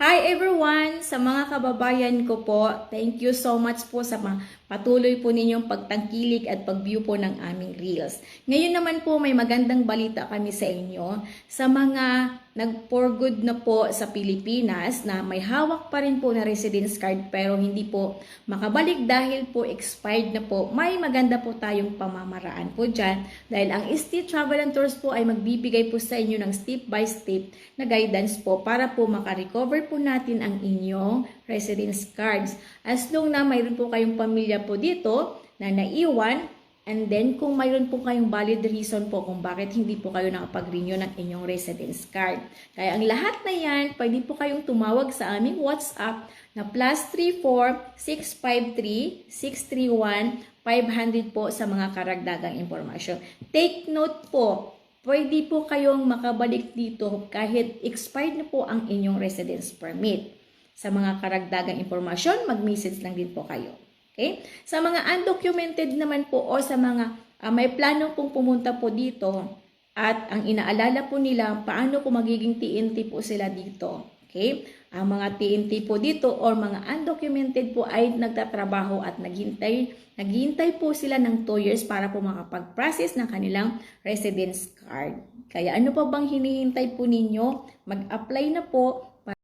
Hi everyone! Sa mga kababayan ko po, thank you so much po sa mga patuloy po ninyong pagtangkilik at pag-view po ng aming reels. Ngayon naman po may magandang balita kami sa inyo sa mga nag-for good na po sa Pilipinas na may hawak pa rin po na residence card pero hindi po makabalik dahil po expired na po. May maganda po tayong pamamaraan po dyan dahil ang ST Travel and Tours po ay magbibigay po sa inyo ng step by step na guidance po para po makarecover po natin ang inyong residence cards. As long na mayroon po kayong pamilya po dito na naiwan, and then kung mayroon po kayong valid reason po kung bakit hindi po kayo nakapag-renew ng inyong residence card. Kaya ang lahat na yan, pwede po kayong tumawag sa aming WhatsApp na plus 34-653-631-500 po sa mga karagdagang impormasyon. Take note po, pwede po kayong makabalik dito kahit expired na po ang inyong residence permit. Sa mga karagdagang impormasyon, mag-message lang din po kayo. Okay? Sa mga undocumented naman po o sa mga ah, may plano pong pumunta po dito at ang inaalala po nila paano po magiging TNT po sila dito. Okay? Ang mga TNT po dito or mga undocumented po ay nagtatrabaho at naghintay, naghintay po sila ng 2 years para po makapag-process ng kanilang residence card. Kaya ano pa bang hinihintay po ninyo? Mag-apply na po